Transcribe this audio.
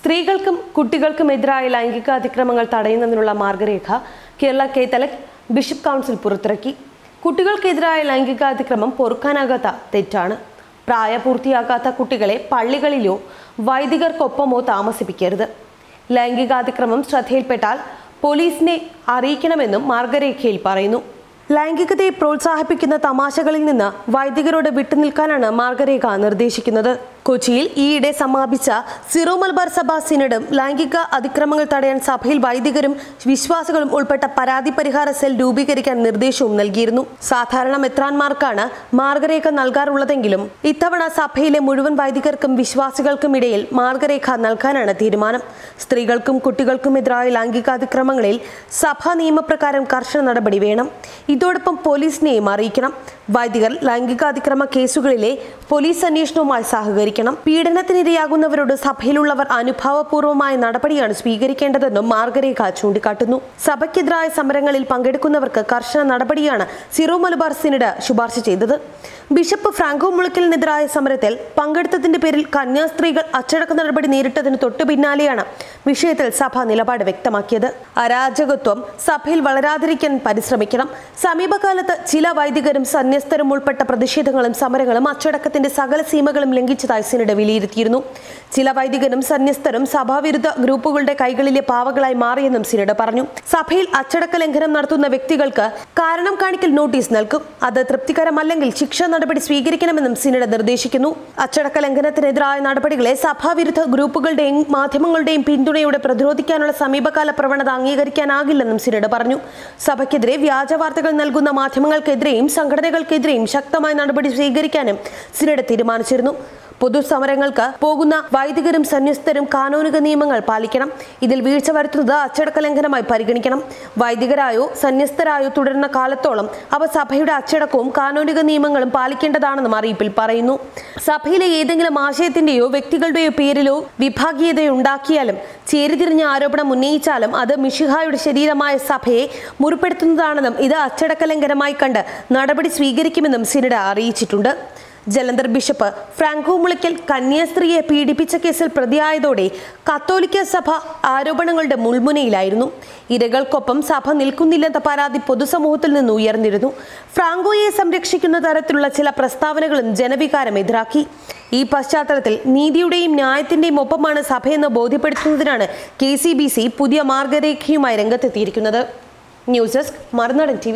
സ്ത്രീകൾക്കും കുട്ടികൾക്കും എതിരായ ലൈംഗിക അതിക്രമങ്ങൾ തടയുന്നതിനുള്ള മാർഗരേഖ കേരള കേത്തലക് ബിഷപ്പ് കൗൺസിൽ പുറത്തിറക്കി. കുട്ടികൾക്കെതിരായ ലൈംഗിക അതിക്രമം പൊറുക്കാനാകാത്ത തെറ്റാണ്. പ്രായപൂർത്തിയാകാത്ത കുട്ടികളെ പള്ളികളിലോ വൈദികർക്കൊപ്പമോ താമസിപ്പിക്കരുത്. ലൈംഗികാതിക്രമം ശ്രദ്ധയിൽപ്പെട്ടാൽ പോലീസിനെ അറിയിക്കണമെന്നും മാർഗരേഖയിൽ പറയുന്നു. ലൈംഗികതയെ പ്രോത്സാഹിപ്പിക്കുന്ന തമാശകളിൽ നിന്ന് വൈദികരോട് വിട്ടുനിൽക്കാനാണ് മാർഗരേഖ നിർദ്ദേശിക്കുന്നത്. കൊച്ചിയിൽ ഈയിടെ സമാപിച്ച സിറോ മലബാർ സഭ സിനഡും ലൈംഗിക അതിക്രമങ്ങൾ തടയാൻ സഭയിൽ വൈദികരും വിശ്വാസികളും ഉൾപ്പെട്ട പരാതി പരിഹാര സെൽ രൂപീകരിക്കാൻ നിർദ്ദേശവും നൽകിയിരുന്നു. സാധാരണ മെത്രാൻമാർക്കാണ് മാർഗരേഖ നൽകാറുള്ളതെങ്കിലും ഇത്തവണ സഭയിലെ മുഴുവൻ വൈദികർക്കും വിശ്വാസികൾക്കും ഇടയിൽ മാർഗരേഖ നൽകാനാണ് തീരുമാനം. സ്ത്രീകൾക്കും കുട്ടികൾക്കും എതിരായ ലൈംഗികാതിക്രമങ്ങളിൽ സഭാ നിയമപ്രകാരം കർശന നടപടി വേണം. ഇതോടൊപ്പം പോലീസിനെയും അറിയിക്കണം. വൈദികർ ലൈംഗികാതിക്രമ കേസുകളിലെ പോലീസ് അന്വേഷണവുമായി സഹകരിക്കണം. പീഡനത്തിനിരയാകുന്നവരോട് സഭയിലുള്ളവർ അനുഭാവപൂർവമായ നടപടിയാണ് സ്വീകരിക്കേണ്ടതെന്നും മാർഗരേഖ ചൂണ്ടിക്കാട്ടുന്നു. സഭയ്ക്കെതിരായ സമരങ്ങളിൽ പങ്കെടുക്കുന്നവർക്ക് കർശന നടപടിയാണ് സിറോ മലബാർ സിനഡ് ശുപാർശ ചെയ്തത്. ബിഷപ്പ് ഫ്രാങ്കോ മുളയ്ക്കലിനെതിരായ സമരത്തിൽ പങ്കെടുത്തതിന്റെ പേരിൽ കന്യാസ്ത്രീകൾ അച്ചടക്ക നടപടി നേരിട്ടതിന് തൊട്ടു പിന്നാലെയാണ് വിഷയത്തിൽ സഭ നിലപാട് വ്യക്തമാക്കിയത്. അരാജകത്വം സഭയിൽ വളരാതിരിക്കാൻ പരിശ്രമിക്കണം. സമീപകാലത്ത് ചില വൈദികരും സന്യസ്തരും ഉൾപ്പെട്ട പ്രതിഷേധങ്ങളും സമരങ്ങളും അച്ചടക്കത്തിന്റെ സകല സീമകളും ലംഘിച്ചതായി സിനഡ് വിലയിരുത്തിയിരുന്നു. ചില വൈദികരും സന്യസ്തരും സഭാവിരുദ്ധ ഗ്രൂപ്പുകളുടെ കൈകളിലെ പാവകളായി മാറിയെന്നും സിനിഡ പറഞ്ഞു. സഭയിൽ അച്ചടക്ക ലംഘനം നടത്തുന്ന വ്യക്തികൾക്ക് കാരണം കാണിക്കൽ നോട്ടീസ് നൽകും. അത് തൃപ്തികരമല്ലെങ്കിൽ ശിക്ഷാ നടപടി സ്വീകരിക്കണമെന്നും സിനിഡ നിർദ്ദേശിക്കുന്നു. അച്ചടക്ക ലംഘനത്തിനെതിരായ നടപടികളെ സഭാവിരുദ്ധ ഗ്രൂപ്പുകളുടെയും മാധ്യമങ്ങളുടെയും പിന്തുണയോടെ പ്രതിരോധിക്കാനുള്ള സമീപകാല പ്രവണത അംഗീകരിക്കാനാകില്ലെന്നും സിനിഡ പറഞ്ഞു. സഭയ്ക്കെതിരെ വ്യാജ വാർത്തകൾ നൽകുന്ന മാധ്യമങ്ങൾക്കെതിരെയും സംഘടനകൾക്കെതിരെയും ശക്തമായ നടപടി സ്വീകരിക്കാനും സിനഡ് തീരുമാനിച്ചിരുന്നു. പൊതുസമരങ്ങൾക്ക് പോകുന്ന വൈദികരും സന്യസ്തരും കാനൂനിക നിയമങ്ങൾ പാലിക്കണം. ഇതിൽ വീഴ്ച വരുത്തുന്നത് അച്ചടക്ക ലംഘനമായി പരിഗണിക്കണം. വൈദികരായോ സന്യസ്തരായോ തുടരുന്ന കാലത്തോളം അവ സഭയുടെ അച്ചടക്കവും കാനൂനിക നിയമങ്ങളും പാലിക്കേണ്ടതാണെന്നും അറിയിപ്പിൽ പറയുന്നു. സഭയിലെ ഏതെങ്കിലും ആശയത്തിന്റെയോ വ്യക്തികളുടെയോ പേരിലോ വിഭാഗീയതയോ ഉണ്ടാക്കിയാലും ചേരിതിരിഞ്ഞ ആരോപണം ഉന്നയിച്ചാലും അത് മിഷിഹായുടെ ശരീരമായ സഭയെ മുറിപ്പെടുത്തുന്നതാണെന്നും ഇത് അച്ചടക്ക ലംഘനമായി കണ്ട് നടപടി സ്വീകരിക്കുമെന്നും സിനഡ അറിയിച്ചിട്ടുണ്ട്. ജലന്ധർ ബിഷപ്പ് ഫ്രാങ്കോ മുളിക്കൽ കന്യാസ്ത്രീയെ പീഡിപ്പിച്ച കേസിൽ പ്രതിയായതോടെ കത്തോലിക്ക സഭ ആരോപണങ്ങളുടെ മുൾമുനയിലായിരുന്നു. ഇരകൾക്കൊപ്പം സഭ നിൽക്കുന്നില്ലെന്ന പരാതി പൊതുസമൂഹത്തിൽ നിന്ന് ഉയർന്നിരുന്നു. ഫ്രാങ്കോയെ സംരക്ഷിക്കുന്ന തരത്തിലുള്ള ചില പ്രസ്താവനകളും ജനവികാരം എതിരാക്കി. ഈ പശ്ചാത്തലത്തിൽ നീതിയുടെയും ന്യായത്തിന്റെയും ഒപ്പമാണ് സഭയെന്ന് ബോധ്യപ്പെടുത്തുന്നതിനാണ് കെ പുതിയ മാർഗരേഖയുമായി രംഗത്തെത്തിയിരിക്കുന്നത്. News desk Marunadan T